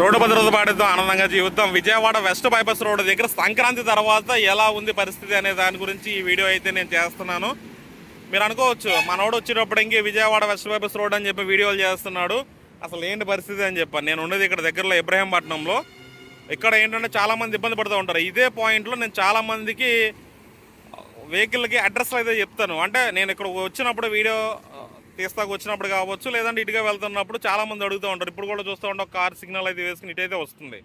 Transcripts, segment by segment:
Road భద్రత పాటితో ఆనందంగా జీవితం. విజయవాడ వెస్ట్ బైపాస్ రోడ్ దగ్గర సంక్రాంతి తర్వాత ఎలా ఉంది పరిస్థితి అనే దాని గురించి ఈ వీడియో అయితే నేను చేస్తున్నాను. మీరు అనుకోవచ్చు మనోడు వచ్చేటప్పటికి విజయవాడ వెస్ట్ బైపాస్ రోడ్ అని చెప్పి వీడియోలు చేస్తున్నాడు. అసలు ఏంటి పరిస్థితి అని చెప్పాను. నేను ఉండేది ఇక్కడ దగ్గరలో ఇబ్రహీంపట్నంలో. ఇక్కడ ఏంటంటే చాలామంది ఇబ్బంది పడుతూ ఉంటారు. ఇదే పాయింట్లో నేను చాలామందికి వెహికల్కి అడ్రస్లో అయితే చెప్తాను. అంటే నేను ఇక్కడ వచ్చినప్పుడు వీడియో తీస్తాకు వచ్చినప్పుడు కావచ్చు లేదంటే ఇటుగా వెళ్తున్నప్పుడు చాలామంది అడుగుతూ ఉంటారు. ఇప్పుడు కూడా చూస్తూ ఉంటాం కార్ సిగ్నల్ అయితే వేసుకుని ఇటైతే వస్తుంది.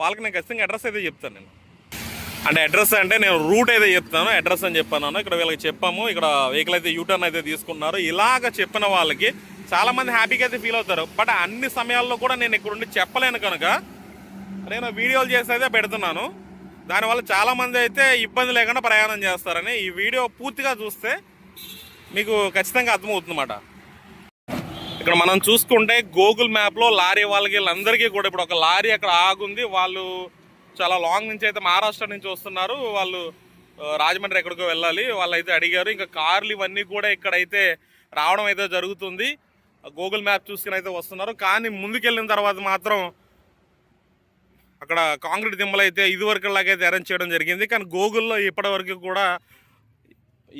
వాళ్ళకి నేను ఖచ్చితంగా అడ్రస్ అయితే చెప్తాను నేను. అంటే అడ్రస్ అంటే నేను రూట్ అయితే చెప్తాను అడ్రస్ అని చెప్పాను ఇక్కడ వీళ్ళకి చెప్పాము ఇక్కడ వెహికల్ అయితే యూటర్న్ అయితే తీసుకున్నారు. ఇలాగ చెప్పిన వాళ్ళకి చాలామంది హ్యాపీగా అయితే ఫీల్ అవుతారు. బట్ అన్ని సమయాల్లో కూడా నేను ఇక్కడ ఉండి చెప్పలేను కనుక నేను వీడియోలు చేసి అయితే పెడుతున్నాను. దానివల్ల చాలామంది అయితే ఇబ్బంది లేకుండా ప్రయాణం చేస్తారని ఈ వీడియో పూర్తిగా చూస్తే మీకు ఖచ్చితంగా అర్థమవుతుందన్నమాట. ఇక్కడ మనం చూసుకుంటే గూగుల్ మ్యాప్లో లారీ వాళ్ళకి వీళ్ళందరికీ కూడా ఇప్పుడు ఒక లారీ అక్కడ ఆగుంది. వాళ్ళు చాలా లాంగ్ నుంచి అయితే మహారాష్ట్ర నుంచి వస్తున్నారు. వాళ్ళు రాజమండ్రి ఎక్కడికో వెళ్ళాలి. వాళ్ళు అయితే అడిగారు. ఇంకా కార్లు ఇవన్నీ కూడా ఇక్కడైతే రావడం అయితే జరుగుతుంది. గూగుల్ మ్యాప్ చూసుకుని అయితే వస్తున్నారు. కానీ ముందుకెళ్ళిన తర్వాత మాత్రం అక్కడ కాంక్రీట్ దిమ్మలు అయితే ఇదివరకు లాగైతే అరేంజ్ చేయడం జరిగింది. కానీ గూగుల్లో ఇప్పటివరకు కూడా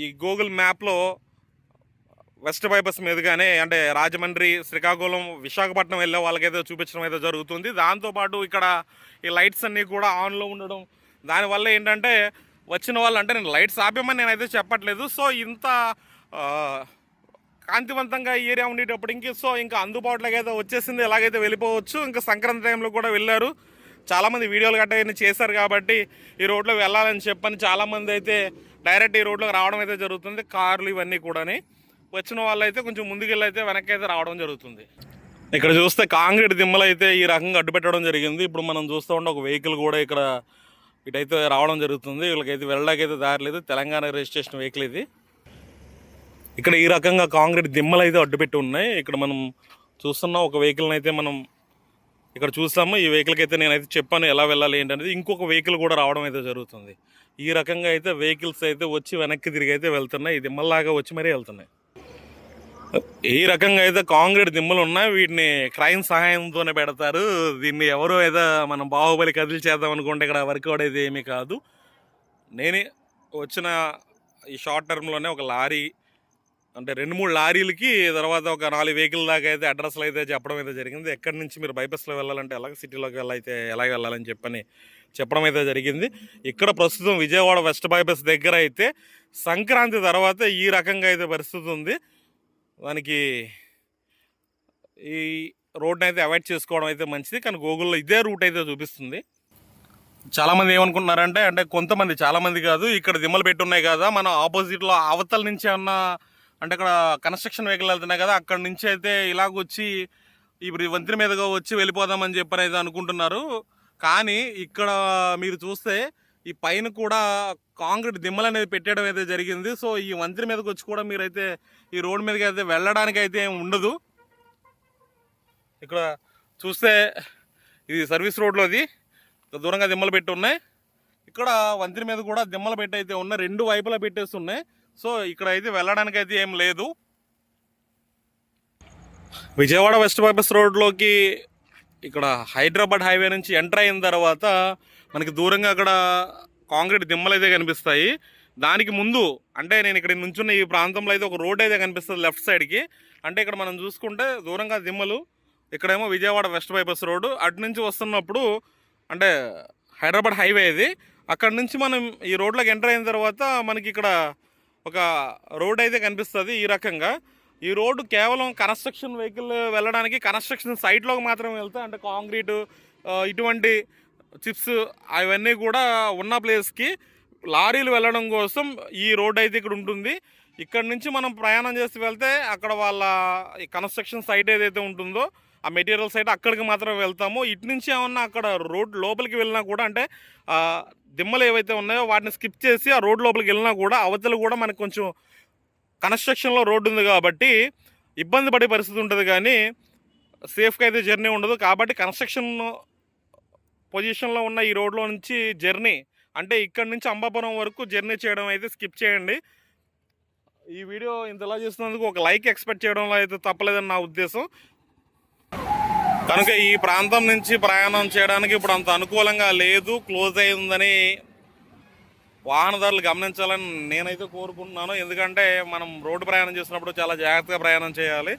ఈ గూగుల్ మ్యాప్లో వెస్ట్ బైపాస్ మీదుగానే అంటే రాజమండ్రి శ్రీకాకుళం విశాఖపట్నం వెళ్ళే వాళ్ళకైతే చూపించడం అయితే జరుగుతుంది. దాంతోపాటు ఇక్కడ ఈ లైట్స్ అన్నీ కూడా ఆన్లో ఉండడం దానివల్ల ఏంటంటే వచ్చిన వాళ్ళు అంటే నేను లైట్స్ ఆపేమని నేనైతే చెప్పట్లేదు. సో ఇంత కాంతివంతంగా ఈ ఏరియా ఉండేటప్పటికి సో ఇంకా అందుబాటులోకి అయితే వచ్చేసింది ఎలాగైతే వెళ్ళిపోవచ్చు ఇంకా సంక్రాంతి టైంలో కూడా వెళ్ళారు. చాలామంది వీడియోలు గట్ట చేశారు కాబట్టి ఈ రోడ్లో వెళ్ళాలని చెప్పని చాలామంది అయితే డైరెక్ట్ ఈ రోడ్లోకి రావడం అయితే జరుగుతుంది కార్లు ఇవన్నీ కూడాని. వచ్చిన వాళ్ళు అయితే కొంచెం ముందుకెళ్ళి అయితే వెనక్కి అయితే రావడం జరుగుతుంది. ఇక్కడ చూస్తే కాంక్రీట్ దిమ్మలు అయితే ఈ రకంగా అడ్డు పెట్టడం జరిగింది. ఇప్పుడు మనం చూస్తూ ఉంటే ఒక వెహికల్ కూడా ఇక్కడ ఇటైతే రావడం జరుగుతుంది. వీళ్ళకైతే వెళ్ళడానికైతే దారి లేదు. తెలంగాణ రిజిస్ట్రేషన్ వెహికల్ ఇది. ఇక్కడ ఈ రకంగా కాంక్రీట్ దిమ్మలు అయితే అడ్డుపెట్టి ఉన్నాయి. ఇక్కడ మనం చూస్తున్న ఒక వెహికల్ని అయితే మనం ఇక్కడ చూస్తాము. ఈ వెహికల్కి అయితే నేనైతే చెప్పాను ఎలా వెళ్ళాలి ఏంటనేది. ఇంకొక వెహికల్ కూడా రావడం అయితే జరుగుతుంది. ఈ రకంగా అయితే వెహికల్స్ అయితే వచ్చి వెనక్కి తిరిగి అయితే వెళ్తున్నాయి. ఈ దిమ్మల్లాగా వచ్చి మరీ వెళ్తున్నాయి. ఈ రకంగా అయితే కాంక్రీట్ దిమ్మలు ఉన్నా వీటిని క్రైమ్ సహాయంతోనే పెడతారు. దీన్ని ఎవరు ఏదో మనం బాహుబలి కదిలి చేద్దాం అనుకుంటే ఇక్కడ వర్కౌట్ అయితే ఏమీ కాదు. నేనే వచ్చిన ఈ షార్ట్ టర్మ్లోనే ఒక లారీ అంటే రెండు మూడు లారీలకి తర్వాత ఒక నాలుగు వెహికల్ దాకా అయితే అడ్రస్లు అయితే చెప్పడం అయితే జరిగింది. ఎక్కడి నుంచి మీరు బైపాస్లో వెళ్ళాలంటే ఎలాగ సిటీలోకి వెళ్ళైతే ఎలాగ వెళ్ళాలని చెప్పని చెప్పడం అయితే జరిగింది. ఇక్కడ ప్రస్తుతం విజయవాడ వెస్ట్ బైపాస్ దగ్గర అయితే సంక్రాంతి తర్వాత ఈ రకంగా అయితే పరిస్థితి ఉంది. దానికి ఈ రోడ్ని అయితే అవాయిడ్ చేసుకోవడం అయితే మంచిది. కానీ గూగుల్లో ఇదే రూట్ అయితే చూపిస్తుంది. చాలామంది ఏమనుకుంటున్నారంటే అంటే కొంతమంది చాలామంది కాదు ఇక్కడ దిమ్మలు పెట్టి ఉన్నాయి కదా మనం ఆపోజిట్లో అవతల నుంచి అన్న అంటే ఇక్కడ కన్స్ట్రక్షన్ వెహికల్ వెళ్తున్నాయి కదా అక్కడ నుంచి అయితే ఇలాగొచ్చి ఇప్పుడు ఈ వంతెన మీదగా వచ్చి వెళ్ళిపోదామని చెప్పని అయితే అనుకుంటున్నారు. కానీ ఇక్కడ మీరు చూస్తే ఈ పైన కూడా కాంక్రీట్ దిమ్మలు అనేది పెట్టడం అయితే జరిగింది. సో ఈ వంతెన మీదకి వచ్చి కూడా మీరైతే ఈ రోడ్ మీదకి అయితే వెళ్ళడానికి అయితే ఏం ఉండదు. ఇక్కడ చూస్తే ఇది సర్వీస్ రోడ్లోది దూరంగా దిమ్మలు పెట్టి ఉన్నాయి. ఇక్కడ వంతెన మీద కూడా దిమ్మలు పెట్టి అయితే ఉన్నాయి. రెండు వైపులా పెట్టేస్తున్నాయి సో ఇక్కడ అయితే వెళ్ళడానికి అయితే ఏం లేదు. విజయవాడ వెస్ట్ పైపస్ రోడ్లోకి ఇక్కడ హైదరాబాద్ హైవే నుంచి ఎంటర్ అయిన తర్వాత మనకి దూరంగా అక్కడ కాంక్రీట్ దిమ్మలు అయితే కనిపిస్తాయి. దానికి ముందు అంటే నేను ఇక్కడ నుంచున్న ఈ ప్రాంతంలో అయితే ఒక రోడ్ అయితే కనిపిస్తుంది లెఫ్ట్ సైడ్కి అంటే ఇక్కడ మనం చూసుకుంటే దూరంగా దిమ్మలు ఇక్కడేమో విజయవాడ వెస్ట్ బైపాస్ రోడ్డు అటు నుంచి వస్తున్నప్పుడు అంటే హైదరాబాద్ హైవే ఇది. అక్కడ నుంచి మనం ఈ రోడ్లోకి ఎంటర్ అయిన తర్వాత మనకి ఇక్కడ ఒక రోడ్ అయితే కనిపిస్తుంది ఈ రకంగా. ఈ రోడ్డు కేవలం కన్స్ట్రక్షన్ వెహికల్ వెళ్ళడానికి కన్స్ట్రక్షన్ సైట్లోకి మాత్రమే వెళ్తే అంటే కాంక్రీట్ ఇటువంటి చిప్స్ అవన్నీ కూడా ఉన్న ప్లేస్కి లారీలు వెళ్ళడం కోసం ఈ రోడ్ అయితే ఇక్కడ ఉంటుంది. ఇక్కడ నుంచి మనం ప్రయాణం చేసి వెళ్తే అక్కడ వాళ్ళ ఈ కన్స్ట్రక్షన్ సైట్ ఏదైతే ఉంటుందో ఆ మెటీరియల్ సైట్ అక్కడికి మాత్రం వెళ్తాము. ఇటు నుంచి ఏమన్నా అక్కడ రోడ్ లోపలికి వెళ్ళినా కూడా అంటే దిమ్మలు ఏవైతే ఉన్నాయో వాటిని స్కిప్ చేసి ఆ రోడ్ లోపలికి వెళ్ళినా కూడా అవతల కూడా మనకు కొంచెం కన్స్ట్రక్షన్లో రోడ్డు ఉంది కాబట్టి ఇబ్బంది పడే పరిస్థితి ఉంటుంది కానీ సేఫ్గా అయితే జర్నీ ఉండదు. కాబట్టి కన్స్ట్రక్షన్ పొజిషన్లో ఉన్న ఈ రోడ్లో నుంచి జర్నీ అంటే ఇక్కడ నుంచి అంబాపురం వరకు జర్నీ చేయడం అయితే స్కిప్ చేయండి. ఈ వీడియో ఇంతలా చేస్తున్నందుకు ఒక లైక్ ఎక్స్పెక్ట్ చేయడంలో అయితే తప్పలేదని నా ఉద్దేశం. కనుక ఈ ప్రాంతం నుంచి ప్రయాణం చేయడానికి ఇప్పుడు అంత అనుకూలంగా లేదు. క్లోజ్ అయిందని వాహనదారులు గమనించాలని నేనైతే కోరుకుంటున్నాను. ఎందుకంటే మనం రోడ్డు ప్రయాణం చేసినప్పుడు చాలా జాగ్రత్తగా ప్రయాణం చేయాలి.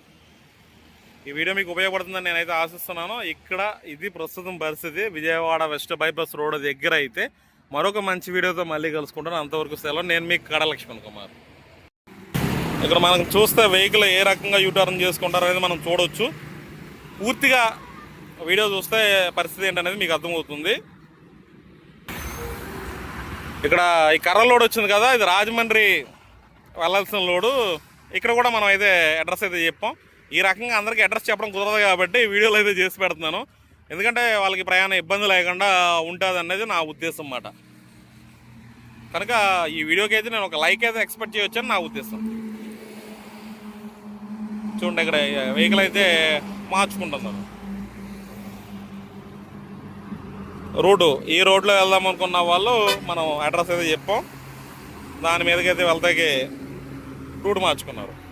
ఈ వీడియో మీకు ఉపయోగపడుతుందని నేనైతే ఆశిస్తున్నాను. ఇక్కడ ఇది ప్రస్తుతం పరిస్థితి. విజయవాడ వెస్ట్ బైపాస్ రోడ్ దగ్గర అయితే మరొక మంచి వీడియోతో మళ్ళీ కలుసుకుంటాను. అంతవరకు సెలవు. నేను మీకు కడలక్ష్మణ్ కుమార్. ఇక్కడ మనం చూస్తే వెహికల్ ఏ రకంగా యూటర్న్ చేసుకుంటారో అనేది మనం చూడవచ్చు పూర్తిగా వీడియో చూస్తే పరిస్థితి ఏంటనేది మీకు అర్థమవుతుంది. ఇక్కడ ఈ కర్ర లోడ్ వచ్చింది కదా ఇది రాజమండ్రి వెళ్ళాల్సిన లోడు. ఇక్కడ కూడా మనం అయితే అడ్రస్ అయితే చెప్పాం. ఈ రకంగా అందరికీ అడ్రస్ చెప్పడం కుదరదు కాబట్టి వీడియోలు అయితే చేసి పెడుతున్నాను. ఎందుకంటే వాళ్ళకి ప్రయాణ ఇబ్బంది లేకుండా ఉంటుంది అనేది నా ఉద్దేశం అన్నమాట. కనుక ఈ వీడియోకి అయితే నేను ఒక లైక్ అయితే ఎక్స్పెక్ట్ చేయొచ్చని నా ఉద్దేశం. చూడండి ఇక్కడ వెహికల్ అయితే మార్చుకుంటున్నాను రోడ్డు. ఈ రోడ్లో వెళ్దాం అనుకున్న వాళ్ళు మనం అడ్రస్ అయితే చెప్పాం. దాని మీదకైతే వెళ్తాకి రూట్ మార్చుకున్నారు.